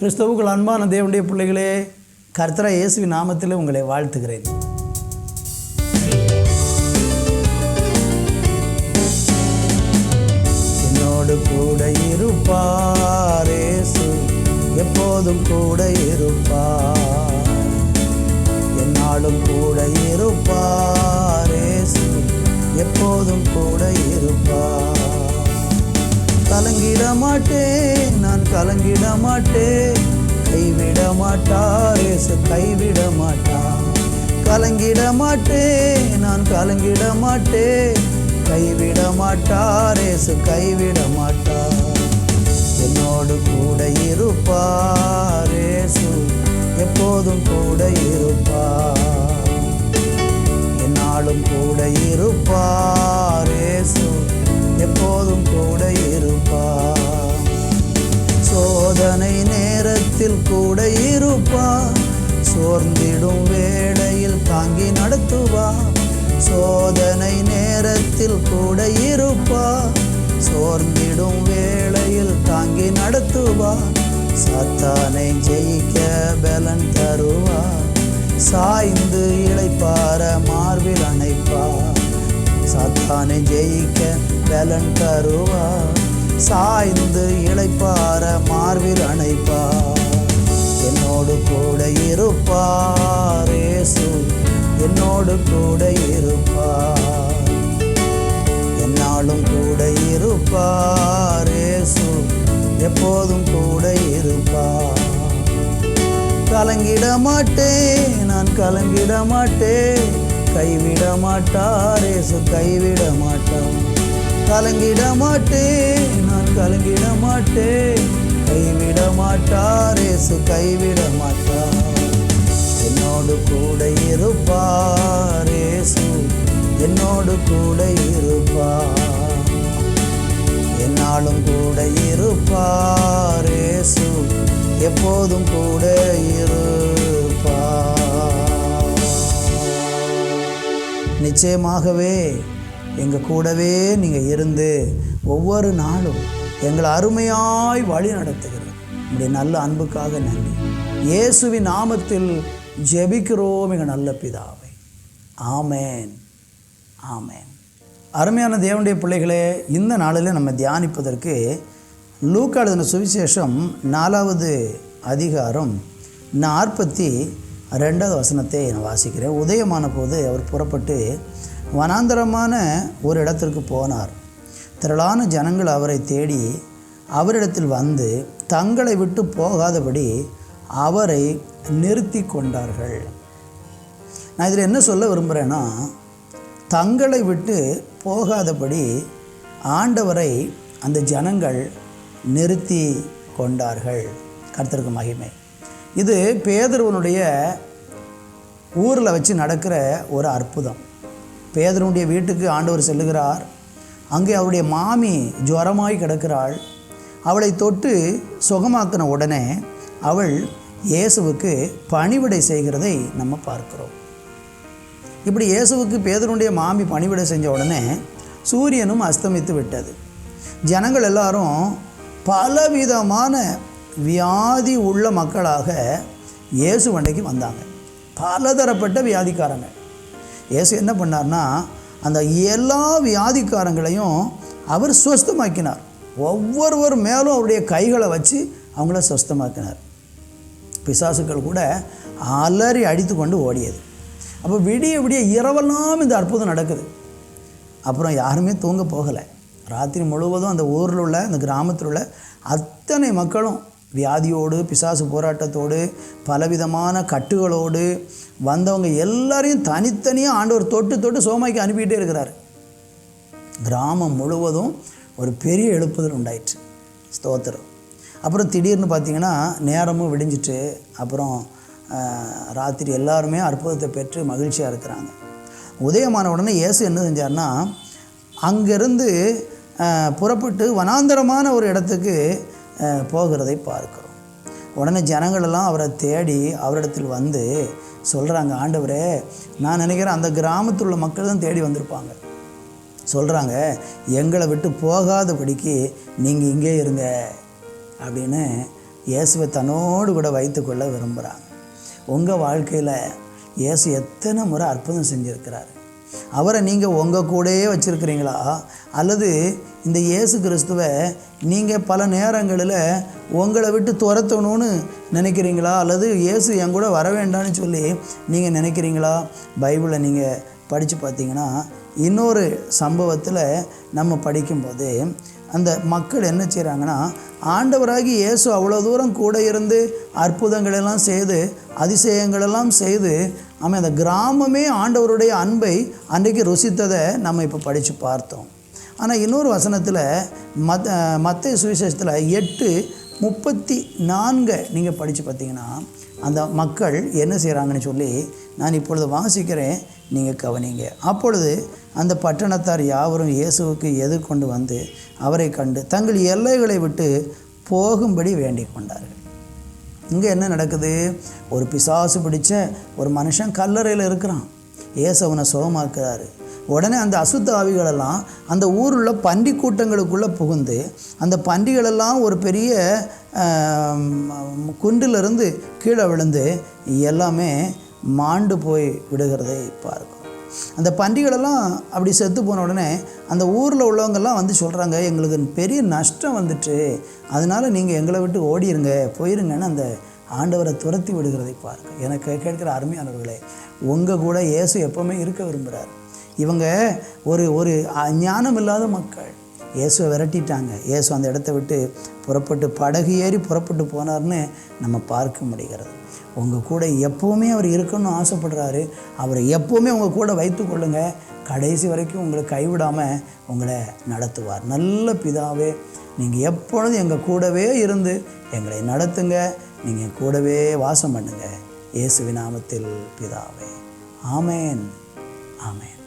கிறிஸ்தவுக்குள் அன்பான தேவனுடைய பிள்ளைகளே கர்த்தரா இயேசுவின் நாமத்தில் உங்களை வாழ்த்துகிறேன். என்னோடு கூட இருப்பார் இயேசு எப்போதும் கூட இருப்பார். என்னாலும் கூட இருப்பார் இயேசு எப்போதும் கூட இருப்பார். கலங்கிட மாட்டேன் நான் கலங்கிட மாட்டேன் கைவிட மாட்டார் இயேசு கைவிட மாட்டார் கலங்கிட மாட்டேன் நான் கலங்கிட மாட்டேன் கைவிட மாட்டார் இயேசு கைவிட மாட்டார் என்னோடு கூட இருப்பார் இயேசு எப்போதும் கூட இருப்பார். என்னாலும் கூட இருப்பார் இயேசு. எப்போதும் கூட இருப்பார் சோதனை நேரத்தில் கூட இருப்பார் சோர்ந்திடும் வேளையில் தாங்கி நடத்துவார் சோதனை நேரத்தில் கூட இருப்பார் சோர்ந்திடும் வேளையில் தாங்கி நடத்துவார் சாத்தானை ஜெயிக்க பலன் தருவார் சாய்ந்து இழைப்பார மார்பில் அணைப்பார் சாத்தானை ஜெயிக்க பலன் தருவா சாய்ந்து இழைப்பார மார்பில் அணைப்பார். என்னோடு கூட இருப்பார் என்னோடு கூட இருப்பார். என்னாலும் கூட இருப்பார் எப்போதும் கூட இருப்பார். கலங்கிட மாட்டேன் நான் கலங்கிட மாட்டேன். கைவிட மாட்டார் இயேசு கைவிட மாட்டார் கலங்கிட மாட்டேன் நான் கலங்கிட மாட்டேன் கைவிட மாட்டார் இயேசு கைவிட மாட்டார் என்னோடு கூட இருப்பார் இயேசு என்னோடு கூட இருப்பார். என்னாலும் கூட இருப்பார் இயேசு எப்போதும் கூட இரு. நிச்சயமாகவே எங்கள் கூடவே நீங்கள் இருந்து ஒவ்வொரு நாளும் எங்களை அருமையாய் வழி நடத்துகிறோம் உங்களுடைய நல்ல அன்புக்காக நன்றி. இயேசுவின் நாமத்தில் ஜெபிக்கிறோம் எங்கள் நல்ல பிதாவை. ஆமேன். ஆமேன். அருமையான தேவனுடைய பிள்ளைகளே இந்த நாளில் நம்ம தியானிப்பதற்கு லூக்காடுதின சுவிசேஷம் நாலாவது அதிகாரம் நாற்பத்தி ரெண்டாவது வசனத்தை நான் வாசிக்கிறேன். உதயமான போது அவர் புறப்பட்டு வனாந்தரமான ஒரு இடத்திற்கு போனார். திரளான ஜனங்கள் அவரை தேடி அவரிடத்தில் வந்து தங்களை விட்டு போகாதபடி அவரை நிறுத்தி கொண்டார்கள். நான் இதில் என்ன சொல்ல விரும்புகிறேன்னா தங்களை விட்டு போகாதபடி ஆண்டவரை அந்த ஜனங்கள் நிறுத்தி கொண்டார்கள். கர்த்தருக்கு மகிமை. இது பேதருவனுடைய ஊரில் வச்சு நடக்கிற ஒரு அற்புதம். பேதருடைய வீட்டுக்கு ஆண்டவர் செல்லுகிறார். அங்கே அவருடைய மாமி ஜுவரமாய் கிடக்கிறாள். அவளை தொட்டு சுகமாக்கின உடனே அவள் இயேசுவுக்கு பணிவிடை செய்கிறதை நம்ம பார்க்கிறோம். இப்படி இயேசுவுக்கு பேதருடைய மாமி பணிவிடை செஞ்ச உடனே சூரியனும் அஸ்தமித்து விட்டது. ஜனங்கள் எல்லாரும் பலவிதமான வியாதி உள்ள மக்களாக இயேசு வண்டைக்கு வந்தாங்க. பலதரப்பட்ட வியாதிக்காரங்க. இயேசு என்ன பண்ணார்னா அந்த எல்லா வியாதிக்காரங்களையும் அவர் சுஸ்தமாக்கினார். ஒவ்வொருவர் மேலும் அவருடைய கைகளை வச்சு அவங்கள சுஸ்தமாக்கினார். பிசாசுக்கள் கூட அலறி அடித்து கொண்டு ஓடியது. அப்போ விடிய விடிய இரவெல்லாம் இந்த அற்புதம் நடக்குது. அப்புறம் யாருமே தூங்க போகலை. ராத்திரி முழுவதும் அந்த ஊரில் உள்ள அந்த கிராமத்தில் உள்ள அத்தனை மக்களும் வியாதியோடு பிசாசு போராட்டத்தோடு பலவிதமான கட்டுகளோடு வந்தவங்க எல்லாரையும் தனித்தனியாக ஆண்டவர் தொட்டு தொட்டு சோமாய்க்கு அனுப்பிக்கிட்டே இருக்கிறார். கிராமம் முழுவதும் ஒரு பெரிய எழுப்புதல் உண்டாயிற்று. ஸ்தோத்திரம். அப்புறம் திடீர்னு பார்த்திங்கன்னா நேரமும் விடிஞ்சிட்டு அப்புறம் ராத்திரி எல்லாருமே அற்புதத்தை பெற்று மகிழ்ச்சியாக இருக்கிறாங்க. உதயமான உடனே இயேசு என்ன செஞ்சார்னா அங்கேருந்து புறப்பட்டு வனாந்தரமான ஒரு இடத்துக்கு போகிறதை பார்க்கிறோம். உடனே ஜனங்களெல்லாம் அவரை தேடி அவரிடத்தில் வந்து சொல்கிறாங்க ஆண்டவரே நான் நினைக்கிறேன் அந்த கிராமத்தில் உள்ள மக்கள் தான் தேடி வந்திருப்பாங்க. சொல்கிறாங்க எங்களை விட்டு போகாதபடிக்கு நீங்கள் இங்கே இருங்க அப்படின்னு இயேசுவை தன்னோடு கூட வைத்துக்கொள்ள விரும்புகிறாங்க உங்கள் வாழ்க்கையில் இயேசு எத்தனை முறை அற்புதம் செஞ்சுருக்கிறாரு. அவரை நீங்கள் உங்கள் கூடயே வச்சுருக்கிறீங்களா? அல்லது இந்த இயேசு கிறிஸ்துவை நீங்கள் பல நேரங்களில் உங்களை விட்டு துரத்தணும்னு நினைக்கிறீங்களா? அல்லது இயேசு என் கூட வர வேண்டாம்னு சொல்லி நீங்கள் நினைக்கிறீங்களா? பைபிளை நீங்கள் படித்து பார்த்தீங்கன்னா இன்னொரு சம்பவத்தில் நம்ம படிக்கும்போது அந்த மக்கள் என்ன செய்கிறாங்கன்னா ஆண்டவராகி இயேசு அவ்வளோ தூரம் கூட இருந்து அற்புதங்களெல்லாம் செய்து அதிசயங்களெல்லாம் செய்து நம்ம அந்த கிராமமே ஆண்டவருடைய அன்பை அன்றைக்கு ருசித்ததை நம்ம இப்போ படித்து பார்த்தோம். ஆனால் இன்னொரு வசனத்தில் மத் மத்திய சுவிசேஷத்தில் எட்டு முப்பத்தி நான்கை நீங்கள் படித்து பார்த்தீங்கன்னா அந்த மக்கள் என்ன செய்கிறாங்கன்னு சொல்லி நான் இப்பொழுது வாசிக்கிறேன். நீங்கள் கவனிங்க. அப்பொழுது அந்த பட்டணத்தார் யாவரும் இயேசுவுக்கு எதிர்கொண்டு வந்து அவரை கண்டு தங்கள் எல்லைகளை விட்டு போகும்படி வேண்டிக் கொண்டார்கள். இங்கே என்ன நடக்குது? ஒரு பிசாசு பிடிச்ச ஒரு மனுஷன் கல்லறையில் இருக்கிறான். இயேசு சுகமாக்குறாரு. உடனே அந்த அசுத்த ஆவிகளெல்லாம் அந்த ஊரில் பண்டி கூட்டங்களுக்குள்ளே புகுந்து அந்த பண்டிகளெல்லாம் ஒரு பெரிய குன்றிலிருந்து கீழே விழுந்து எல்லாமே மாண்டு போய் விடுகிறதை பார்க்கும் அந்த பன்றிகளெல்லாம் அப்படி செத்து போன உடனே அந்த ஊரில் உள்ளவங்கெல்லாம் வந்து சொல்கிறாங்க எங்களுக்கு பெரிய நஷ்டம் வந்துட்டு அதனால் நீங்கள் எங்களை விட்டு ஓடிருங்க போயிருங்கன்னு அந்த ஆண்டவரை துரத்தி விடுகிறதை பார்க்க எனக்கு கேட்குற அருமையானவர்களே உங்கள் கூட இயேசு எப்போவுமே இருக்க விரும்புகிறார் இவங்க ஒரு ஒரு அ- ஞானம் இல்லாத மக்கள். இயேசுவை விரட்டிட்டாங்க. இயேசு அந்த இடத்த விட்டு புறப்பட்டு படகு ஏறி புறப்பட்டு போனார்னு நம்ம பார்க்க முடிகிறது. உங்கள் கூட எப்போவுமே அவர் இருக்கணும்னு ஆசைப்படுறாரு. அவரை எப்போவுமே உங்கள் கூட வைத்து கொள்ளுங்கள் கடைசி வரைக்கும் உங்களை கைவிடாமல் உங்களை நடத்துவார். நல்ல பிதாவே நீங்கள் எப்பொழுதும் எங்கள் கூடவே இருந்து எங்களை நடத்துங்க. நீங்கள் கூடவே வாசம் பண்ணுங்கள் இயேசுவின் நாமத்தில் பிதாவே. ஆமேன். ஆமேன்.